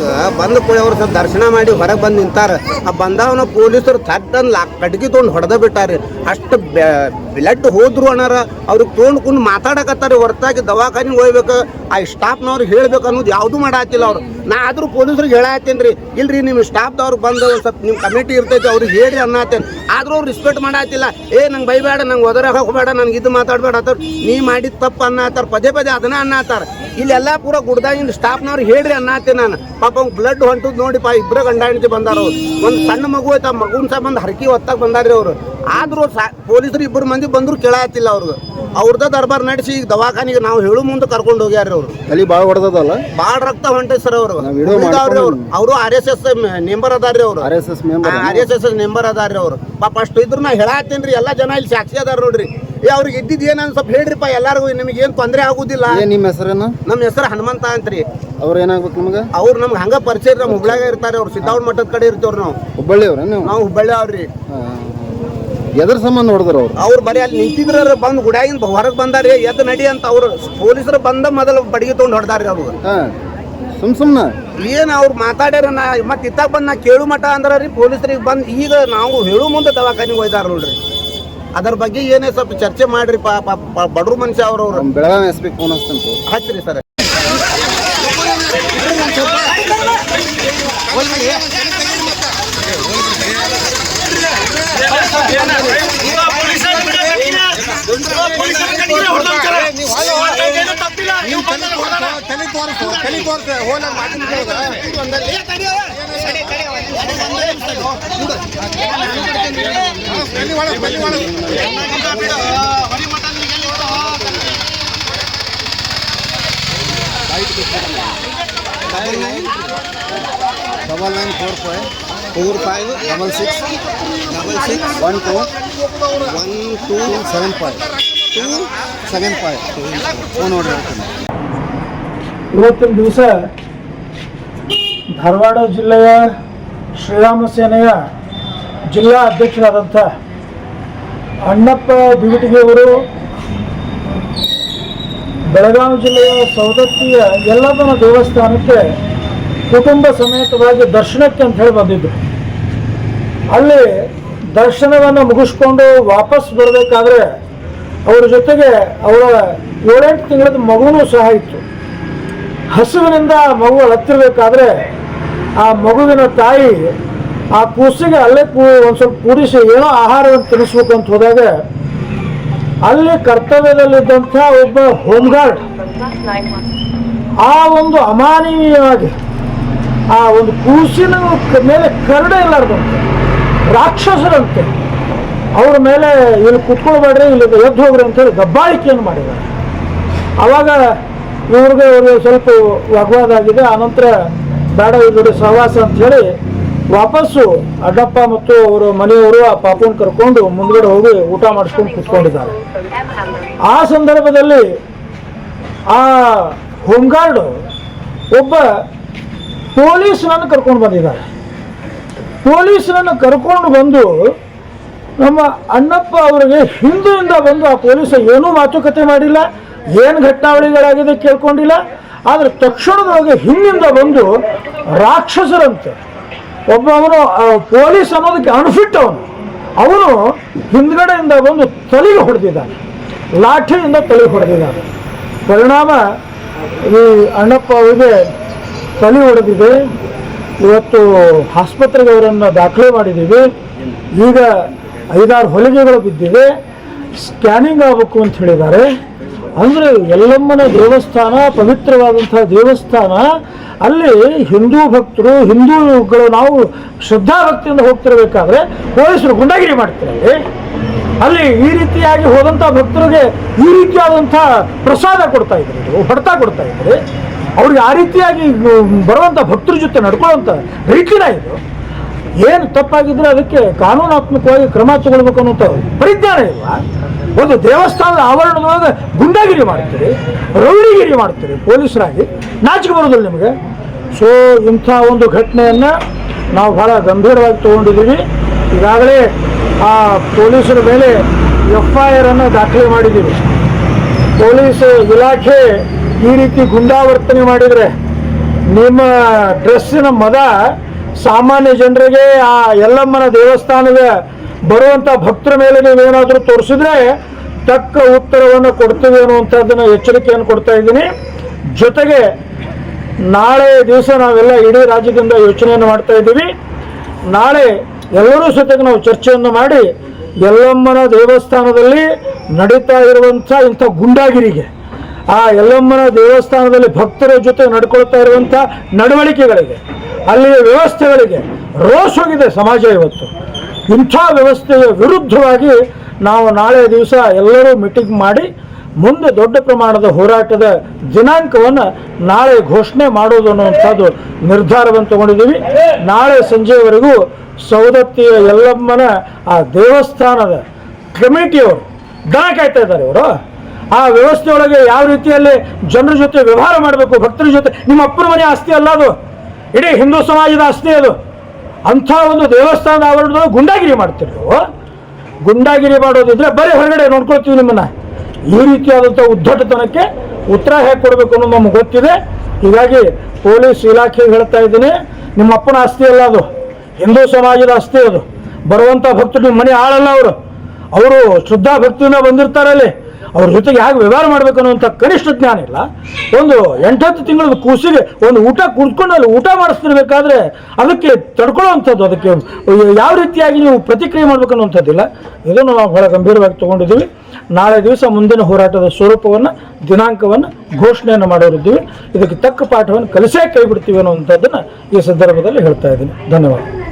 ¿verdad? ಬಂದ ಕೂಡ ಅವ್ರು ಸ್ವಲ್ಪ ದರ್ಶನ ಮಾಡಿ ಹೊರಗೆ ಬಂದು ನಿಂತಾರ. ಆ ಬಂದವನ ಪೊಲೀಸರು ಥಟ್ಟನ್ ಲಾ ಕಟ್ಗಿ ತೊಗೊಂಡು ಹೊಡೆದ ಬಿಟ್ಟಾರಿ. ಅಷ್ಟು ಬ್ಲಡ್ ಹೋದ್ರು ಅಣ್ಣಾರ. ಅವ್ರಿಗೆ ತೊಗೊಂಡು ಕುಂಡು ಮಾತಾಡಕತ್ತಾರ. ಹೊರತಾಗಿ ದವಾಖಾನಿಗೆ ಹೋಗ್ಬೇಕು, ಆ ಸ್ಟಾಫ್ನವ್ರಿಗೆ ಹೇಳ್ಬೇಕು ಅನ್ನೋದು ಯಾವುದು ಮಾಡಾತಿಲ್ಲ ಅವ್ರು. ನಾ ಆದ್ರೂ ಪೊಲೀಸರಿಗೆ ಹೇಳತ್ತೀನಿ ರೀ ಇಲ್ರಿ ನಿಮ್ಮ ಸ್ಟಾಫ್ದವ್ರು ಬಂದು ಸ್ವಲ್ಪ ನಿಮ್ಮ ಕಮಿಟಿ ಇರ್ತೈತಿ, ಅವ್ರಿಗೆ ಹೇಳಿ ಅನ್ನತ್ತೇನೆ ಆದ್ರೂ ಅವ್ರು ರಿಸ್ಪೆಕ್ಟ್ ಮಾಡಾತಿಲ್ಲ. ಏ, ನಂಗೆ ಬೈಬೇಡ ನಂಗೆ ಒದರ ಹೋಗಬೇಡ ನಂಗೆ ಇದು ಮಾತಾಡಬೇಡ ಅಂತ ನೀ ಮಾಡಿದ ತಪ್ಪು ಅನ್ನತ್ತಾರ ಪದೇ ಪದೇ ಅದನ್ನ ಅನ್ನತ್ತಾರ ಇಲ್ಲೆಲ್ಲ ಪೂರ ಗುಡ್ದಾಗಿನ ಸ್ಟಾಫ್ನವ್ರು ಹೇಳ್ರಿ ಅನ್ನತ್ತೀನಿ ನಾನು. ಪಾಪ ಬ್ಲಡ್ ಹೊಂಟದ್ ನೋಡಿ ಪಾ ಇಬ್ಬರ ಗಂಡ ಹೆಂಡತಿ ಬಂದಾರ ಅವ್ರು. ಒಂದು ಸಣ್ಣ ಮಗು ಐತೆ ಮಗುನ್ ಮಗುನ ಸಂಬಂಧ ಹರಕಿ ಹೊತ್ತಾಗ ಬಂದಾರ್ರಿ ಅವ್ರು ಆದ್ರೂ ಪೊಲೀಸರು ಇಬ್ಬರು ಮಂದಿ ಬಂದ್ರು ಕೇಳಾತಿಲ್ಲ ಅವ್ರಿಗೆ. ಅವ್ರದ ದರ್ಬಾರ್ ನಡೆಸಿ ಈಗ ದವಾಖಾನಿಗೆ ನಾವು ಹೇಳು ಮುಂದೆ ಕರ್ಕೊಂಡು ಹೋಗ್ಯಾರ ಅವ್ರು ಅಲ್ಲಿ ಭಾಳ ಹೊಡೆದಲ್ಲ ಭಾಳ ರಕ್ತ ಹೊಂಟೈತೆ ಸರ್ ಅವರು. ಅವ್ರು ಅವರು ಆರ್ ಎಸ್ ಎಸ್ ಮೆಂಬರ್ ಅದಾರ್ರಿ ಅವರು R S S member R S S member ಅದಾರ್ರಿ ಅವರು ಪಾಪ ಅಷ್ಟು ಇದ್ರು ನಾ ಹೇಳತ್ತೀನಿ ಎಲ್ಲಾ ಜನ ಇಲ್ಲಿ ಸಾಕ್ಷಿ ಅದಾರ ನೋಡ್ರಿ. ಅವ್ರಿಗೆ ಇದ್ದಿದ್ದು ಏನು ಸ್ವಲ್ಪ ಹೇಳ್ರಿಪ್ಪ ಎಲ್ಲಾರ್ಗು ನಿಮಗೆ ಏನು ತೊಂದರೆ ಆಗುದಿಲ್ಲ. ಏನ್ ನಿಮ್ಮ ಹೆಸರೇನು? ನಮ್ಮ ಹೆಸರು ಹನುಮಂತ ಅಂತ್ರಿ. ಅವ್ರು ಏನಾಗ್ಬೇಕು ನಿಮ್ಗೆ? ಅವ್ರು ನಮ್ಗೆ ಹಂಗ ಪರಿಚಯ ನಮ್ಮ ಹುಬ್ಳ್ಯಾಗ ಇರ್ತಾರೆ ಅವ್ರು ಸಿದ್ದಾವಣ ಮಠದ ಕಡೆ ಇರ್ತೇವ್ರಿ ನಾವು. ಹುಬ್ಬಳ್ಳಿ ಅವ್ರ ನೀವು? ನಾವು ಹುಬ್ಬಳ್ಳಿ ಅವ್ರಿ. ಎದ್ರ ಸಂಬಂಧ ಹೊಡೆದ್ರ ಅವ್ರು? ಅವ್ರು ಬರೀ ಅಲ್ಲಿ ನಿಂತಿದ್ರ ಬಂದು ಗುಡ್ಯಾಗಿಂದ ಹೊರಗೆ ಬಂದಾರಿ ಎದ್ದು ನಡಿ ಅಂತ ಅವ್ರು ಪೊಲೀಸರು ಬಂದ ಮೊದಲು ಬಡಿಗೆ ತೊಗೊಂಡು ಹೊಡೆದಾರಿ ಅವ್ರು. ಹಾ. ಸುಮ್ ಸುಮ್ನ? ಏನ್ ಅವ್ರು ಮಾತಾಡ್ಯಾರ ನಾ ಮತ್ತೆ ಇತ್ತಾಗ ಬಂದ್ ನಾ ಕೇಳು ಮಠ ಅಂದ್ರ ರೀ ಪೊಲೀಸರಿಗೆ ಬಂದು ಈಗ ನಾವು ಹೇಳು ಮುಂದೆ ದವಾಖಾನಿಗೆ ಹೋಯ್ತಾರ ನೋಡ್ರಿ. ಅದ್ರ ಬಗ್ಗೆ ಏನೇ ಸ್ವಲ್ಪ ಚರ್ಚೆ ಮಾಡ್ರಿ ಪಾ ಪಾ ಬಡ್ರು ಮನುಷ್ಯ ಅವ್ರವ್ರು ನಮ್ಮ ಬೆಳಗಾವಿ ಎಸ್ ಪಿ ಫೋನ್ ಹಚ್ತಂತು ಹಚ್ಚ್ರಿ sir. Double nine four five four five double six double six one two one two seven five two seven five phone ನೋಡ್ರಿ ಇವತ್ತಿನ ದಿವಸ ಧಾರವಾಡ ಜಿಲ್ಲೆಯ ಶ್ರೀರಾಮ ಸೇನೆಯ ಜಿಲ್ಲಾ ಅಧ್ಯಕ್ಷರಾದಂಥ ಅಣ್ಣಪ್ಪ ದಿವಿಟಿಗೆ ಅವರು ಬೆಳಗಾವಿ ಜಿಲ್ಲೆಯ ಸವದತ್ತಿಯ ಎಲ್ಲದನ ದೇವಸ್ಥಾನಕ್ಕೆ ಕುಟುಂಬ ಸಮೇತವಾಗಿ ದರ್ಶನಕ್ಕೆ ಅಂತ ಹೇಳಿ ಬಂದಿದ್ದರು ಅಲ್ಲಿ ದರ್ಶನವನ್ನು ಮುಗಿಸ್ಕೊಂಡು ವಾಪಸ್ ಬರಬೇಕಾದ್ರೆ ಅವರ ಜೊತೆಗೆ ಅವರ ಏಳೆಂಟು ತಿಂಗಳದ ಮಗುನೂ ಸಹ ಇತ್ತು. ಹಸುವಿನಿಂದ ಮಗು ಅಳತ್ತಿರ್ಬೇಕಾದ್ರೆ ಆ ಮಗುವಿನ ತಾಯಿ ಆ ಕೂಸಿಗೆ ಅಲ್ಲೇ ಕೂ ಒಂದು ಸ್ವಲ್ಪ ಕೂಡಿಸಿ ಏನೋ ಆಹಾರವನ್ನು ತಿನ್ನಿಸ್ಬೇಕು ಅಂತ ಹೋದಾಗ ಅಲ್ಲಿ ಕರ್ತವ್ಯದಲ್ಲಿದ್ದಂಥ ಒಬ್ಬ ಹೋಮ್ ಗಾರ್ಡ್ ಆ ಒಂದು ಅಮಾನವೀಯವಾಗಿ ಆ ಒಂದು ಕೂಸಿನ ಮೇಲೆ ಕರಡೆ ಇಲ್ಲಾರ್ದಂತೆ ರಾಕ್ಷಸರಂತೆ. ಅವ್ರ ಮೇಲೆ ಇಲ್ಲಿ ಕುತ್ಕೊಳ್ಬೇಡ್ರಿ ಇಲ್ಲಿ ಎದ್ದು ಹೋಗ್ರಿ ಅಂತೇಳಿ ದಬ್ಬಾಳಿಕೆಯನ್ನು ಮಾಡಿದ್ದಾರೆ. ಆವಾಗ ಇವ್ರಿಗೆ ಅವ್ರಿಗೆ ಸ್ವಲ್ಪ ವಾಗ್ವಾದ ಆಗಿದೆ. ಆನಂತರ ಬೇಡ, ಇವ್ರ ಸಹವಾಸ ಅಂತ ಹೇಳಿ ವಾಪಸ್ಸು ಅಡ್ಡಪ್ಪ ಮತ್ತು ಅವರ ಮನೆಯವರು ಆ ಪಾಪನ ಕರ್ಕೊಂಡು ಮುಂದ್ಗಡೆ ಹೋಗಿ ಊಟ ಮಾಡಿಸ್ಕೊಂಡು ಕುತ್ಕೊಂಡಿದ್ದಾರೆ. ಆ ಸಂದರ್ಭದಲ್ಲಿ ಆ ಹೋಮ್ಗಾರ್ಡ್ ಒಬ್ಬ ಪೊಲೀಸ್ನನ್ನು ಕರ್ಕೊಂಡು ಬಂದಿದ್ದಾರೆ. ಪೊಲೀಸ್ನನ್ನು ಕರ್ಕೊಂಡು ಬಂದು ನಮ್ಮ ಅಣ್ಣಪ್ಪ ಅವರಿಗೆ ಹಿಂದೆಯಿಂದ ಬಂದು ಆ ಪೊಲೀಸ ಏನೂ ಮಾತುಕತೆ ಮಾಡಿಲ್ಲ. ಏನು ಘಟನಾವಳಿಗಳಾಗಿದೆ ಕೇಳ್ಕೊಂಡಿಲ್ಲ, ಆದರೆ ತಕ್ಷಣದೊಳಗೆ ಹಿಂದಿಂದ ಬಂದು ರಾಕ್ಷಸರಂತೆ. ಒಬ್ಬ ಅವನು ಪೊಲೀಸ್ ಅನ್ನೋದಕ್ಕೆ ಅನ್ಫಿಟ್ ಅವನು ಅವನು ಹಿಂದ್ಗಡೆಯಿಂದ ಬಂದು ತಲೆಗೆ ಹೊಡೆದಿದ್ದಾನೆ. ಲಾಠಿಯಿಂದ ತಲೆಗೆ ಹೊಡೆದಿದ್ದಾನೆ. ಪರಿಣಾಮ ಈ ಅಣ್ಣಪ್ಪ ಅವರಿಗೆ ತಲೆ ಹೊಡೆದಿದೆ. ಇವತ್ತು ಆಸ್ಪತ್ರೆಗೆ ಅವರನ್ನು ದಾಖಲೆ ಮಾಡಿದ್ದೀವಿ. ಈಗ ಐದಾರು ಹೊಲಿಗೆಗಳು ಬಿದ್ದಿವೆ ಸ್ಕ್ಯಾನಿಂಗ್ ಆಗಬೇಕು ಅಂತ ಹೇಳಿದ್ದಾರೆ. ಅಂದರೆ ಎಲ್ಲಮ್ಮನ ದೇವಸ್ಥಾನ ಪವಿತ್ರವಾದಂತಹ ದೇವಸ್ಥಾನ ಅಲ್ಲಿ ಹಿಂದೂ ಭಕ್ತರು ಹಿಂದೂಗಳು ನಾವು ಶ್ರದ್ಧಾ ಭಕ್ತಿಯಿಂದ ಹೋಗ್ತಿರ್ಬೇಕಾದ್ರೆ ಪೊಲೀಸರು ಗುಂಡಾಗಿರಿ ಮಾಡ್ತಾರೆ. ಅಲ್ಲಿ ಈ ರೀತಿಯಾಗಿ ಹೋದಂಥ ಭಕ್ತರಿಗೆ ಈ ರೀತಿಯಾದಂಥ ಪ್ರಸಾದ ಕೊಡ್ತಾ ಇದ್ರು ಇದು, ಹೊಡೆತ ಕೊಡ್ತಾ ಇದ್ರಿ. ಅವ್ರಿಗೆ ಆ ರೀತಿಯಾಗಿ ಬರುವಂಥ ಭಕ್ತರ ಜೊತೆ ನಡ್ಕೊಳ್ಳುವಂಥ ರೀತಿನ ಇದು. ಏನು ತಪ್ಪಾಗಿದ್ರೆ ಅದಕ್ಕೆ ಕಾನೂನಾತ್ಮಕವಾಗಿ ಕ್ರಮ ತಗೊಳ್ಬೇಕು ಅನ್ನೋಂಥ ಪರಿಜ್ಞಾನ ಇಲ್ಲ ಒಂದು ದೇವಸ್ಥಾನದ ಆವರಣದೊಳಗೆ ಗುಂಡಾಗಿರಿ ಮಾಡ್ತೀರಿ ರೌಡಿಗಿರಿ ಮಾಡ್ತೀರಿ ಪೊಲೀಸರಾಗಿ. ನಾಚಿಕೆ ಬರೋದಿಲ್ಲ ನಿಮಗೆ. ಸೊ ಇಂಥ ಒಂದು ಘಟನೆಯನ್ನು ನಾವು ಬಹಳ ಗಂಭೀರವಾಗಿ ತೊಗೊಂಡಿದ್ದೀವಿ. ಈಗಾಗಲೇ ಆ ಪೊಲೀಸರ ಮೇಲೆ ಎಫ್ ಐ ಆರ್ ಅನ್ನು ದಾಖಲೆ ಮಾಡಿದ್ದೀವಿ. ಪೊಲೀಸ್ ಇಲಾಖೆ ಈ ರೀತಿ ಗುಂಡಾವರ್ತನೆ ಮಾಡಿದರೆ ನಿಮ್ಮ ಡ್ರೆಸ್ಸಿನ ಮದ ಸಾಮಾನ್ಯ ಜನರಿಗೆ, ಆ ಯಲ್ಲಮ್ಮನ ದೇವಸ್ಥಾನದ ಬರುವಂಥ ಭಕ್ತರ ಮೇಲೆ ನೀವೇನಾದರೂ ತೋರಿಸಿದ್ರೆ ತಕ್ಕ ಉತ್ತರವನ್ನು ಕೊಡ್ತೀವಿ ಅನ್ನುವಂಥದ್ದನ್ನು ಎಚ್ಚರಿಕೆಯನ್ನು ಕೊಡ್ತಾ ಇದ್ದೀನಿ. ಜೊತೆಗೆ ನಾಳೆ ದಿವಸ ನಾವೆಲ್ಲ ಇಡೀ ರಾಜ್ಯದಿಂದ ಯೋಚನೆಯನ್ನು ಮಾಡ್ತಾ ಇದ್ದೀವಿ. ನಾಳೆ ಎಲ್ಲರೂ ಜೊತೆಗೆ ನಾವು ಚರ್ಚೆಯನ್ನು ಮಾಡಿ ಯಲ್ಲಮ್ಮನ ದೇವಸ್ಥಾನದಲ್ಲಿ ನಡೀತಾ ಇರುವಂಥ ಇಂಥ ಗುಂಡಾಗಿರಿಗೆ, ಆ ಯಲ್ಲಮ್ಮನ ದೇವಸ್ಥಾನದಲ್ಲಿ ಭಕ್ತರ ಜೊತೆ ನಡ್ಕೊಳ್ತಾ ಇರುವಂಥ ನಡವಳಿಕೆಗಳಿಗೆ, ಅಲ್ಲಿಯ ವ್ಯವಸ್ಥೆಗಳಿಗೆ ರೋಷ್ ಹೋಗಿದೆ ಸಮಾಜ ಇವತ್ತು. ಇಂಥ ವ್ಯವಸ್ಥೆಯ ವಿರುದ್ಧವಾಗಿ ನಾವು ನಾಳೆ ದಿವಸ ಎಲ್ಲರೂ ಮೀಟಿಂಗ್ ಮಾಡಿ ಮುಂದೆ ದೊಡ್ಡ ಪ್ರಮಾಣದ ಹೋರಾಟದ ದಿನಾಂಕವನ್ನು ನಾಳೆ ಘೋಷಣೆ ಮಾಡೋದು ಅನ್ನುವಂಥದ್ದು ನಿರ್ಧಾರವನ್ನು ತಗೊಂಡಿದ್ದೀವಿ. ನಾಳೆ ಸಂಜೆವರೆಗೂ ಸೌದತ್ತಿಯ ಯಲ್ಲಮ್ಮನ ಆ ದೇವಸ್ಥಾನದ ಕಮಿಟಿಯವರು ದನ ಕಾಯ್ತಾ ಇದ್ದಾರೆ ಇವರು ಆ ವ್ಯವಸ್ಥೆಯೊಳಗೆ ಯಾವ ರೀತಿಯಲ್ಲಿ ಜನರ ಜೊತೆ ವ್ಯವಹಾರ ಮಾಡಬೇಕು, ಭಕ್ತರ ಜೊತೆ, ನಿಮ್ಮ ಅಪ್ಪನ ಮನೆ ಆಸ್ತಿ ಅಲ್ಲ ಅದು. ಇಡೀ ಹಿಂದೂ ಸಮಾಜದ ಆಸ್ತಿ ಅದು. ಅಂಥ ಒಂದು ದೇವಸ್ಥಾನ ಆವರಣದಲ್ಲಿ ಗುಂಡಾಗಿರಿ ಮಾಡ್ತೀರಿ ಗುಂಡಾಗಿರಿ ಮಾಡೋದಿದ್ರೆ ಬರೀ ಹೊರಗಡೆ ನೋಡ್ಕೊಳ್ತೀವಿ ನಿಮ್ಮನ್ನ. ಈ ರೀತಿಯಾದಂಥ ಉದ್ದಟತನಕ್ಕೆ ಉತ್ತರ ಹೇಗೆ ಕೊಡಬೇಕು ಅನ್ನೋದು ನಮ್ಗೆ ಗೊತ್ತಿದೆ. ಹೀಗಾಗಿ ಪೊಲೀಸ್ ಇಲಾಖೆಗೆ ಹೇಳ್ತಾ ಇದ್ದೀನಿ, ನಿಮ್ಮ ಅಪ್ಪನ ಆಸ್ತಿ ಅಲ್ಲ ಅದು. ಹಿಂದೂ ಸಮಾಜದ ಆಸ್ತಿ ಅದು. ಬರುವಂಥ ಭಕ್ತರು ನಿಮ್ಮ ಮನೆ ಆಳಲ್ಲ ಅವರು. ಅವರು ಶುದ್ಧ ಭಕ್ತಿಯಿಂದ ಬಂದಿರ್ತಾರೆ ಅಲ್ಲಿ. ಅವ್ರ ಜೊತೆಗೆ ಹೇಗೆ ವ್ಯವಹಾರ ಮಾಡಬೇಕು ಅನ್ನುವಂಥ ಕನಿಷ್ಠ ಜ್ಞಾನ ಇಲ್ಲ. ಒಂದು ಎಂಟತ್ತು ತಿಂಗಳ ಕೂಸಿಗೆ ಒಂದು ಊಟ ಕುಡ್ಕೊಂಡು ಅಲ್ಲಿ ಊಟ ಮಾಡಿಸ್ತಿರ್ಬೇಕಾದ್ರೆ ಅದಕ್ಕೆ ತಡ್ಕೊಳ್ಳೋವಂಥದ್ದು, ಅದಕ್ಕೆ ಯಾವ ರೀತಿಯಾಗಿ ನೀವು ಪ್ರತಿಕ್ರಿಯೆ ಮಾಡ್ಬೇಕು ಅನ್ನುವಂಥದ್ದಿಲ್ಲ ಇದನ್ನು ನಾವು ಬಹಳ ಗಂಭೀರವಾಗಿ ತಗೊಂಡಿದ್ದೀವಿ. ನಾಳೆ ದಿವಸ ಮುಂದಿನ ಹೋರಾಟದ ಸ್ವರೂಪವನ್ನು, ದಿನಾಂಕವನ್ನು ಘೋಷಣೆಯನ್ನು ಮಾಡೋರಿದ್ದೀವಿ. ಇದಕ್ಕೆ ತಕ್ಕ ಪಾಠವನ್ನು ಕಲಿಸೇ ಕೈಬಿಡ್ತೀವಿ ಅನ್ನುವಂಥದ್ದನ್ನು ಈ ಸಂದರ್ಭದಲ್ಲಿ ಹೇಳ್ತಾ ಇದ್ದೀನಿ. ಧನ್ಯವಾದ.